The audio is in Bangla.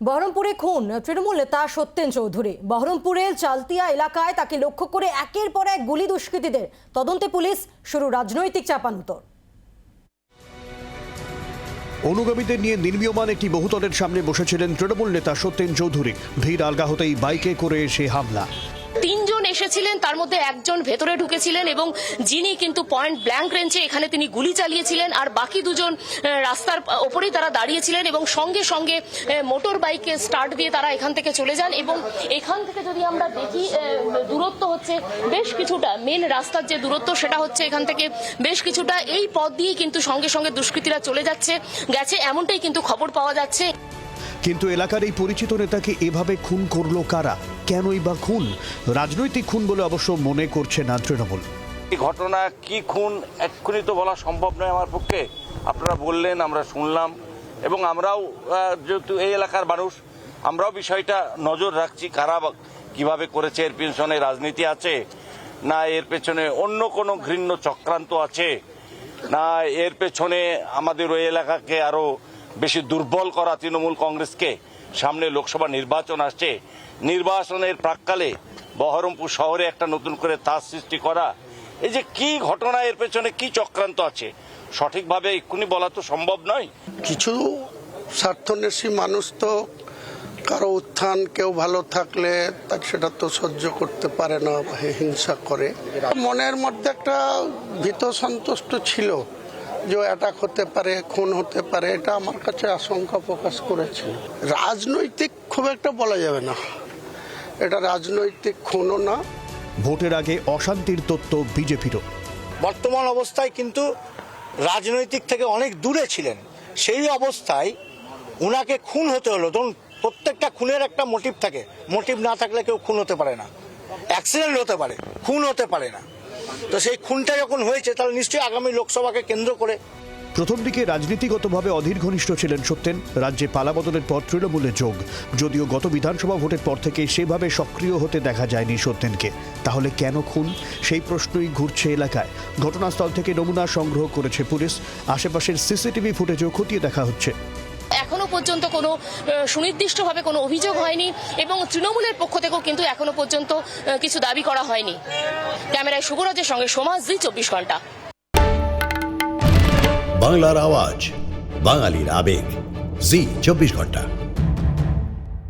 বহরমপুরে খুন, তৃণমূল নেতা সত্যেন চৌধুরী। বহরমপুরের চালতিয়া এলাকায় তাকে লক্ষ্য করে একের পর এক গুলি দুষ্কৃতীদের। তদন্তে পুলিশ শুরু রাজনৈতিক চাপানুতর। অনুগামীদের নিয়ে নির্মীয়মান একটি বহুতলের সামনে বসেছিলেন তৃণমূল নেতা সত্যেন চৌধুরী। ভিড় আলগা হতেই বাইকে করে এসে হামলা। তিনজন এসেছিলেন, তার মধ্যে একজন ভেতরে ঢুকেছিলেন এবং যিনি কিন্তু পয়েন্ট ব্ল্যাঙ্ক রেঞ্জে এখানে তিনি গুলি চালিয়েছিলেন আর বাকি দুজন রাস্তার ওপরেই তারা দাঁড়িয়েছিলেন এবং সঙ্গে সঙ্গে মোটর বাইকে স্টার্ট দিয়ে তারা এখান থেকে চলে যান এবং এখান থেকে যদি আমরা দেখি দূরত্ব হচ্ছে বেশ কিছুটা, মেন রাস্তার যে দূরত্ব সেটা হচ্ছে এখান থেকে বেশ কিছুটা, এই পথ দিয়েই কিন্তু সঙ্গে সঙ্গে দুষ্কৃতীরা চলে যাচ্ছে, গেছে, এমনটাই কিন্তু খবর পাওয়া যাচ্ছে। কিন্তু এলাকার এই পরিচিত নেতাকে এভাবে খুন করল কারা? কেনই বা খুন? রাজনৈতিক খুন বলে অবশ্য মনে করছে না তৃণমূল। এই ঘটনা কি খুন এক্ষুনি তো বলা সম্ভব নয় আমার পক্ষে। আপনারা বললেন, আমরা শুনলাম এবং আমরাও যেহেতু এই এলাকার মানুষ, আমরাও বিষয়টা নজর রাখছি, কারা কীভাবে করেছে, এর পেছনে রাজনীতি আছে, না এর পেছনে অন্য কোনো ঘৃণ্য চক্রান্ত আছে, না এর পেছনে আমাদের ওই এলাকাকে আরও বেশি দুর্বল করা তৃণমূল কংগ্রেসকে। সামনে লোকসভা নির্বাচন আসছে। নির্বাচনের প্রাককালে বহরমপুর শহরে একটা নতুন করে তার সৃষ্টি করা। এই যে কি ঘটনা, এর পেছনে কি চক্রান্ত আছে? সঠিকভাবে এক্ষুনি বলা তো সম্ভব নয়। কিছু স্বার্থন্বেষী মানুষ তো কারও উত্থান, কেউ ভালো থাকলে তার সেটা তো সহ্য করতে পারে না হিংসা করে। মনের মধ্যে একটা ভীত সন্তুষ্ট ছিল। যে অ্যাটাক হতে পারে খুন হতে পারে এটা আমার কাছে আশঙ্কা প্রকাশ করেছে রাজনৈতিক খুব একটা বলা যাবে না। এটা রাজনৈতিক খুনও না। ভোটের আগে অশান্তির তত্ত্ব বিজেপিরও। বর্তমান অবস্থায় কিন্তু রাজনৈতিক থেকে অনেক দূরে ছিলেন। সেই অবস্থায় উনাকে খুন হতে হলো। ধরুন প্রত্যেকটা খুনের একটা মোটিভ থাকে। মোটিভ না থাকলে কেউ খুন হতে পারে না। অ্যাক্সিডেন্ট হতে পারে খুন হতে পারে না। তো সেই খুনটা যখন হয়েছে, তাহলে নিশ্চয়ই আগামী লোকসভাকে কেন্দ্র করে। প্রথম দিকে রাজনীতিগতভাবে অধীর ঘনিষ্ঠ ছিলেন সত্যেন। রাজ্যে পালাবদলের পর তৃণমূলে যোগ। যদিও গত বিধানসভা ভোটের পর থেকে সেভাবে সক্রিয় হতে দেখা যায়নি সত্যেনকে। তাহলে কেন খুন? সেই প্রশ্নই ঘুরছে এলাকায়। ঘটনাস্থল থেকে নমুনা সংগ্রহ করেছে পুলিশ। আশেপাশের সিসিটিভি ফুটেজও খতিয়ে দেখা হচ্ছে। এখনও পর্যন্ত কোনো সুনির্দিষ্টভাবে কোনো অভিযোগ হয়নি এবং তৃণমূলের পক্ষ থেকেও কিন্তু এখনও পর্যন্ত কিছু দাবি করা হয়নি। ক্যামেরায় শুভরাজের সঙ্গে সমাজ জি চব্বিশ ঘণ্টা। বাংলার আওয়াজ, বাঙালির আবেগ, জি চব্বিশ ঘণ্টা।